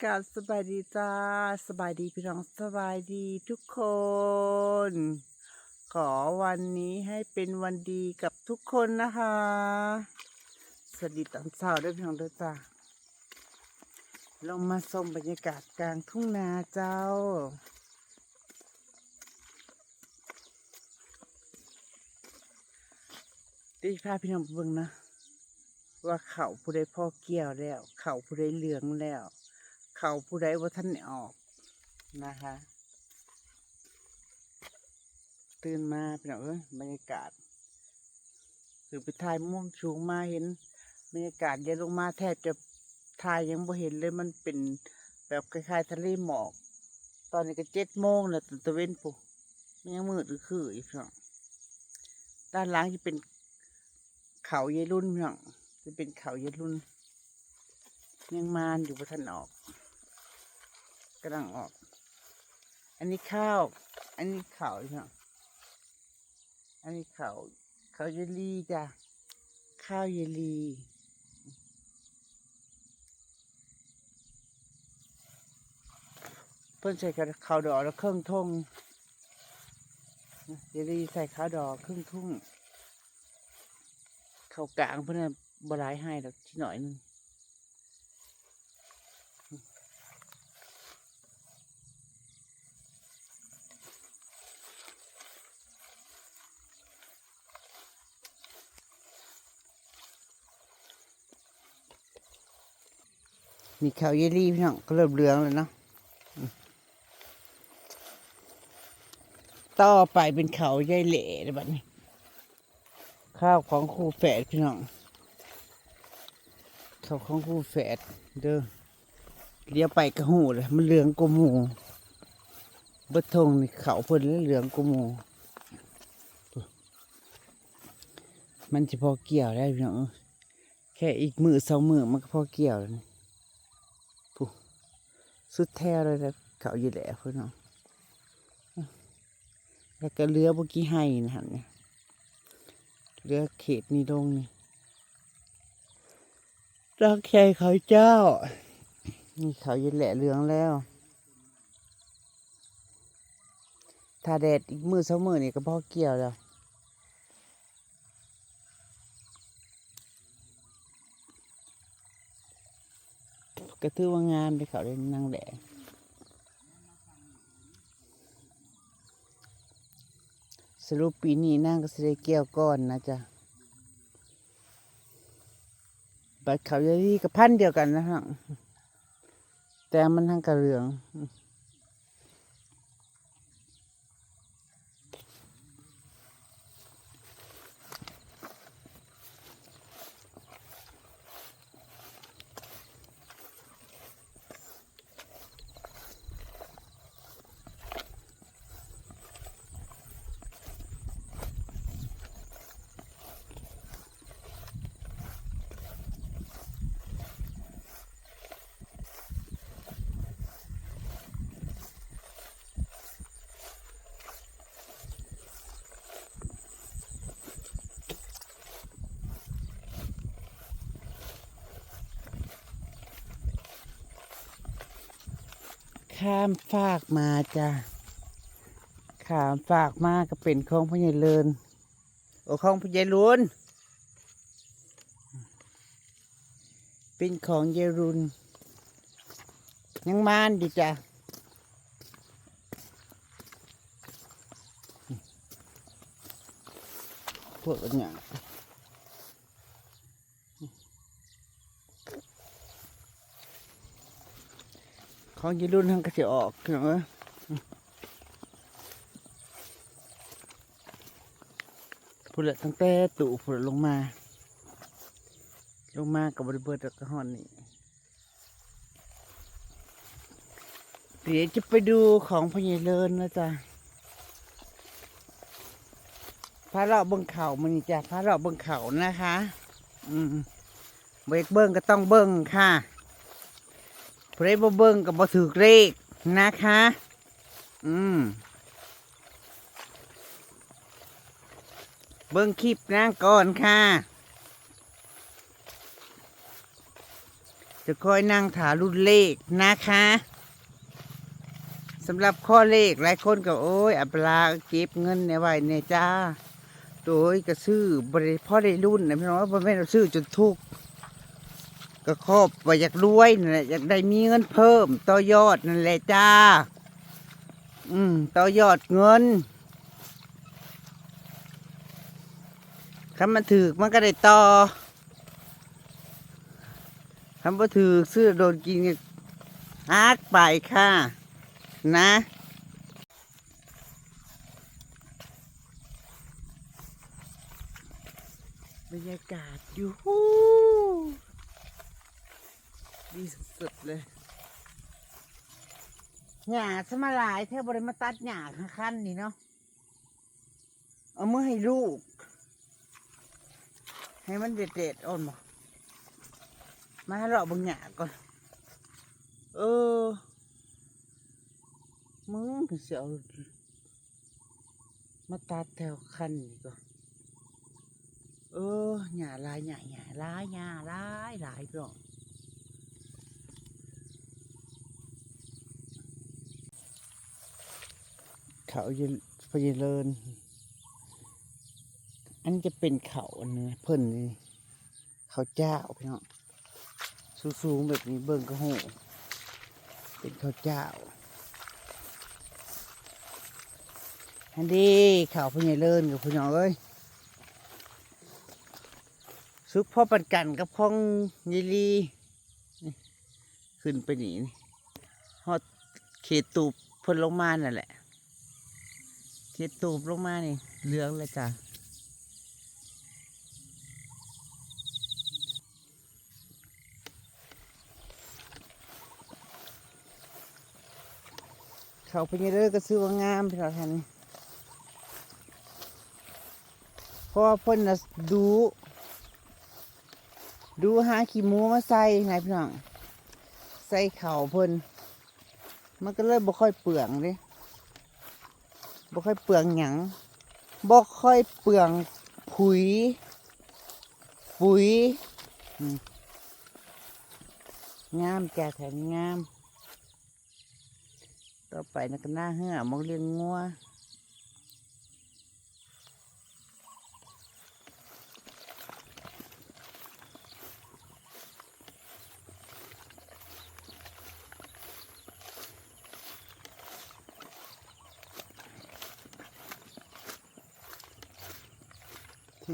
กราบสบายดีจ้าสบายดีพี่น้องสบายดีทุกคน ขอวันนี้ให้เป็นวันดีกับทุกคนนะคะ สวัสดีตอนเช้าด้วยพี่น้องด้วยจ้าลงมาชมบรรยากาศกลางทุ่งนาเจ้าดีพาพี่น้องเบิ่งนะว่าเขาผู้ใดพ่อเกี่ยวแล้ว เขาผู้ใดเหลืองแล้ว เขาผู้ใดว่าท่านได้ออกนะคะ ตื่นมาพี่น้องเอ้ยบรรยากาศคือไปถ่ายมุมสูงมาเห็นบรรยากาศเย็นลงมาแทบจะถ่ายยังบ่เห็นเลยมันเป็นแบบคล้ายๆทะเลหมอก ตอนนี้ก็เจ็ดโมงแล้วตะเวนปุ๊มันยังมืดหรือคืออีกพี่น้งด้านหล่างจะเป็นเขาเยรุ่นพี่น้องจะเป็นเขาเยรุ่น ยังมานอยู่บนทันออก กำลังออก อันนี้ข้าว อันนี้เขาเนาะอันนี้เขาเขาเยลีจ้ะ ข้าวเยลีเพิ่นใส่กับข้าวดอกแล้วเครื่องทุ่งเยลีใส่ข้าวดอกครึ่งทุ่งเขาวกลางเพื่อนบลายให้ดอกที่หน่อยนึง มีข้าวเยลี่พี่น้องก็เริ่มเหลืองแล้วเนาะต่อไปเป็นเขาวใยเหล่แล้วบัดนี้ ข้าวของครูแฝดพี่น้องข้าวของครูแฝดเด้อเลี้ยวไปกระหูเลยมันเหลืองกมูเบิดทงนี่เขาเพิ่นเหลืองกมูมันจะพอเกี่ยวได้พี่น้องแค่อีกมือสองมือมันก็พอเกี่ยวแล้วนี่ผู้ สุดแท้เลยนะเขาอยู่แหล้วพี่น้องแล้วก็เรือเมื่อกี้ให้นะฮะเนี่ยเรือเขตนี้ลงนี่รักใครเขาเจ้า นี่เขายึดแหละเหลืองแล้วถ้าแดดอีกมือสองมือนี่ก็พอเกี่ยวแล้ว ก็ถือว่างามไปเขาได้นั่งแดดสรุปปีนี้นั่งก็สิได้เกี่ยวก้อนนะจ๊ะบัดเขาเยลี่กับพันเดียวกันนะฮะแต่มันทั้งกระเหลือง ข้ามฝากมาจ้ะข้ามฝากมาก็เป็นของพ่ใหญ่เลินโอ้ของพ่ใหญ่ลุนเป็นของยายรุนยังมานดีจ้ะพวกอันเนี้ย ของยายรุ่นทั้งก็จะออกเนาะพูดละตั้งแต่ตู่พูดลงมา ลงมากับบริเบิดแล้วก็หอนนี่เดี๋ยวจะไปดูของพญเลินนะจ๊ะพระเลาะเบิ้งเขามันนี่จ้ะพระเลาะเบิ้งเขานะคะ อืมเบรกเบิ้งก็ต้องเบิ้งค่ะ เพรบเบิ้งกับบ่ถือเลขนะคะ อืมเบิ้งคลิปนะก่อนค่ะ จะคอยนั่งถารุ่นเลขนะคะสำหรับข้อเลขหลายคนก็โอ้ยอัปลาเก็บเงินในไว้ในจ้าโดยก็ซื้อบริพ่อได้รุ่นนะพี่น้องว่าบ่แม่เราซื้อจนทุก ก็ครอบว่าอยากรวยนั่นแหละอยากได้มีเงินเพิ่ม ต่อยอดนั่นแหละจ้า อืมต่อยอดเงินคันมันถือมันก็ได้ต่อคันบ่ถือซื้อโดนกินก็ฮักไปค่ะ นะบรรยากาศอยู่ ดีสุดๆเลยหญ้าสมาลายแทบบริมาตัดหญ้าขั้นนี่เนาะเอามือให้ลูก ให้มันเด็ดๆอ่อนบ่มาให้เราะบังหญ้าก่อน เออ มึงเสียวมาตัดแถวคันนี่ก่อนเออหญ้าลายหญ้าหญ้าลายหญ้าลายหลายพี่อง เขาเยพยเลินอันจะเป็นเขาอันนี้เพิ่นนี่เขาเจ้าพี่น้องสูงๆแบบนี้เบิ่งก็โหเป็นเขาเจ้าอันนี้เขาพญเลินกับพี่น้องเอ้ยซุกพ่อปันกันกับพ้องยีรีขึ้นไปนี่นี่ฮอดเขตตูบเพ่นลงมานั่นแหละ เช็ดตูบลงมานี่เหลืองเลยจ้ะเขาเป็นยังไงก็ซื้อว่างามพี่น้องท่านเพราะว่าพ่นน่ะดู ดูหาขี้มูมาใส่ไงพี่น้อง ใส่เข่าพ่นมันก็เลยบ่ค่อยเปลืองเลย บ่ค่อยเปลืองหยังบ่ค่อยเปลืองผุยปุ๋ยงามแก่แถมงาม ต่อไปนักหน้าเหื่อมองเลี้ยงงัว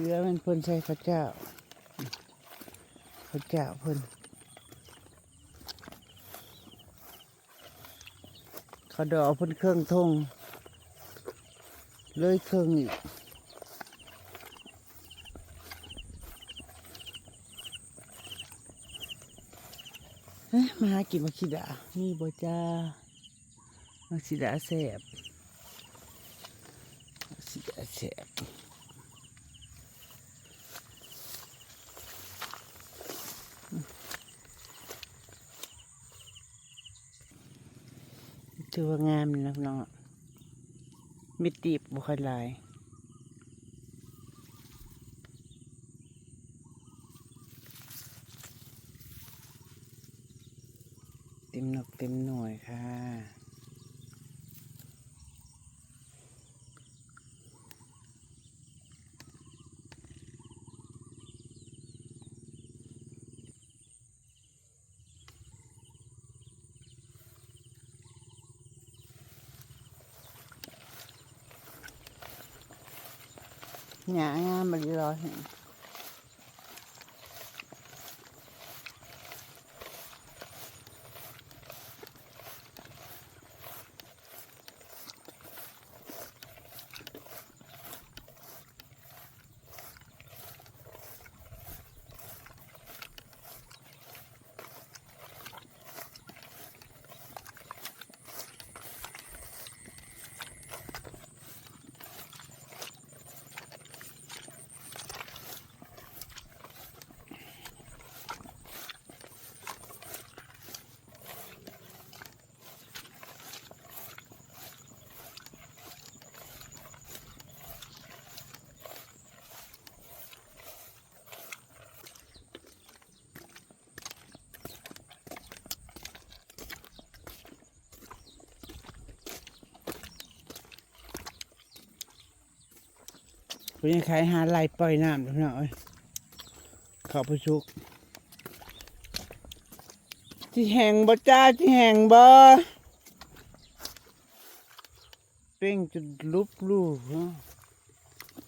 เถือมันเพิ่นใช้ข้าวเจ้าข้าวเจ้าเพิ่นเขาดอกเพิ่นเครื่องทงเลยเครื่องอีกมาหากินมักสิดามีบ่จ้ามักสิดาแสบมักสิดาแสบ ถือว่างามนะเน้องมิตีบบุคลาย เต็มหนกเต็มหน่วยค่ะ หงางาม็นเป็นยังไงหาไหลปล่อยน้ำพี่น้องเอ้ยเขาไปชุกที่แห่งบ่จ้าที่แห่งบ่เป้งจุดลุบลูกเนาะ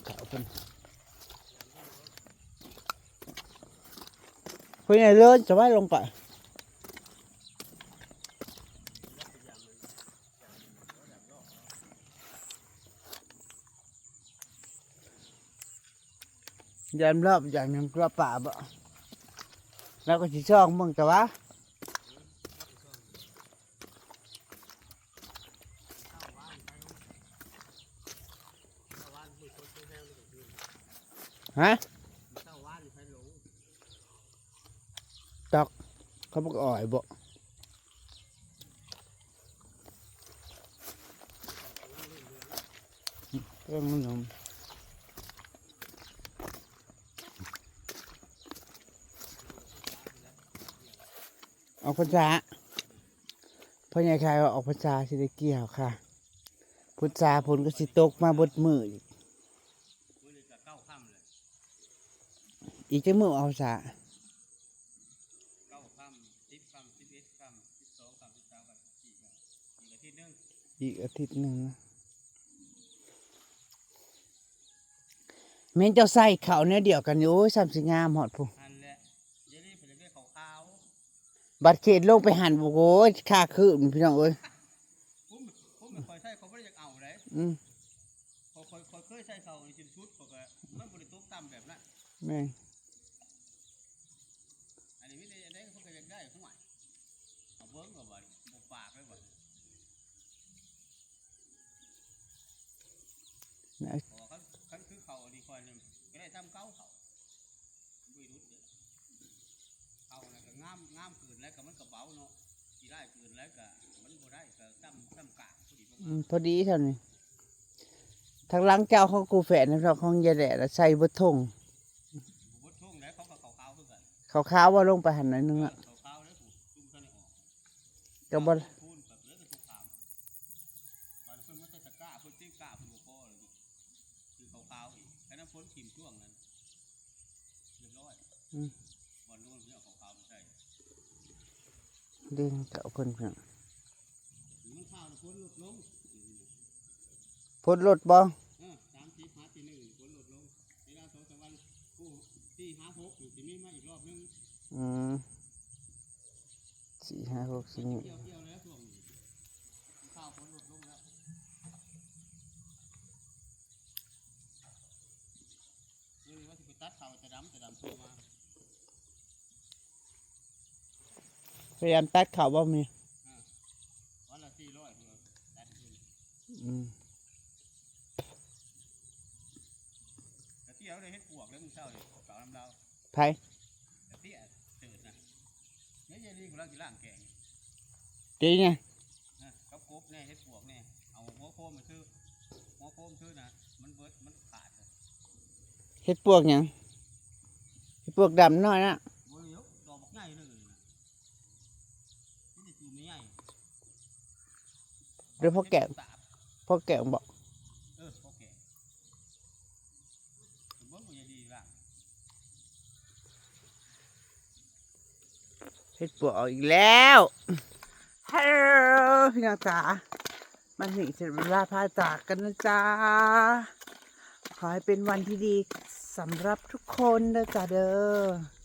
ขาเป็นเพื่อนเลิศจะว่าลงไป ยามรอบอย่างนั้นกระป่าบ่แล้วก็สิช่องมึงแต่ว่าฮะตอกเขาบอกอ่อยบ่เรื่องมัน ออกภาษาพ่อใหญ่ชายว่าออกภาษาสิได้เกี่ยวค่ะพุทธาผลก็สิตกมาบดมืออีกอีกจะมือเอาภาษาเก้าคำสิบคำสิบเอ็ดคำสิบสองคำสิบสามคำสิบสี่คำอีกอาทิตย์หนึ่งนะแม่นเจ้าใส่เขาเนี่ยเดียวกันอยู่โอ้ยสามสิงามหอดผู้ อันแหละเดี๋ยวนี้เป็นเรื่องขาว บัตรเขตลงไปหันโอ้ยค่าคืนพี่น้องเอ้ยๆผมผมไม่ค่อยใช้เขาไม่ได้อยากเอาเลยอืมพอคอยคอยเคยใช้เขาในชิ้นชุดเขาก็มันบริตุกต่ำแบบนั้นแม่งอันนี้ไม่ได้อันนี้เขาก็อยากได้ข้างหลังเอาเบิ้งเอาบ่บกปากไว้บ่นะพอเขาคันคือเขาอันนี้คอยหนึงก็ได้ทำเก้าเขาบุยรุดเด้อเขาน่ะก็งามงามเกินแล้วก็มันก็เบาเนาะที่ได้เกินแล้วก็มันบ่ได้ก็ตั้มตั้มกลางพอดีประอืมาณมพอดีเท่านี้ทางหลังเจ้าของกูแฝดนะครับของยายแดดอะใส่บดทงบดช่วงแล้วเขาก็ขาวๆคือกันเขาขาวๆว่าลงไปหันหน่อยนึงอะขาวๆแล้วถูกจุ่มกันออกก็บ่พูนแบบเลือดถูกขาวมันเพิ่นมันจะตะกร้าเพิ่นจิ้งกล้าเพิ่นบ่พอเลยนี่คือขาวๆอีกแค่นั้นพ้นขิมช่วงนั้นเรียบร้อยอืม บอลนู้นเพิ่นเอาขาวๆมาใส่ เด้งเก่าคนเพียงมันข้าวน่ะพ้นลดลงพ้นรถบ่เออสามทีหาทีหนึ่งพ้นลดลงเวลาสองสามวันกู้ที่หาหกอยู่ที่นี่มาอีกรอบนึงอืมสี่ห้าหกสี่เที่ยวเที่ยวแล้วช่วงนี้ข้าวพ้นลดลงแล้วนี่ว่าสิไปตัดข้าวจะดำจะดำโทรมา พยายามตัดเขาบ่มีวันละสี่ร้อยเพื่อตัดขึ้นอืมแต่เตี้ยเลยเฮ็ดปวกแล้วมึงเศร้าเลยเก่าลำเราไผแต่เตี้ยเติดนะเนี่ยยายลีกูรักกินล่างแกงดีไงนะกับกบแน่เฮ็ดปวกแน่เอาหัวโคมมาซื้อหัวโคมซื้อนะมันเบิดมันขาดเลยเฮ็ดปวกหยังเฮ็ดปวกดำน้อยนะ บ่เหลียวดอกบักใหญ่เลยนะนี่จะจูมไม่ใหญ่ เดี๋ยพ่อแกะตาบพ่อแกะบอกเออพ่อแกะเบิ้งกูยายลีล่างเฮ็ดปวกออกอีกแล้วฮัลโหลพี่น้องจ๋ามันถึงเสร็จเวลาพาจากกันนะจ๊ะขอให้เป็นวันที่ดีสำหรับทุกคนนะจ๊ะเด้อ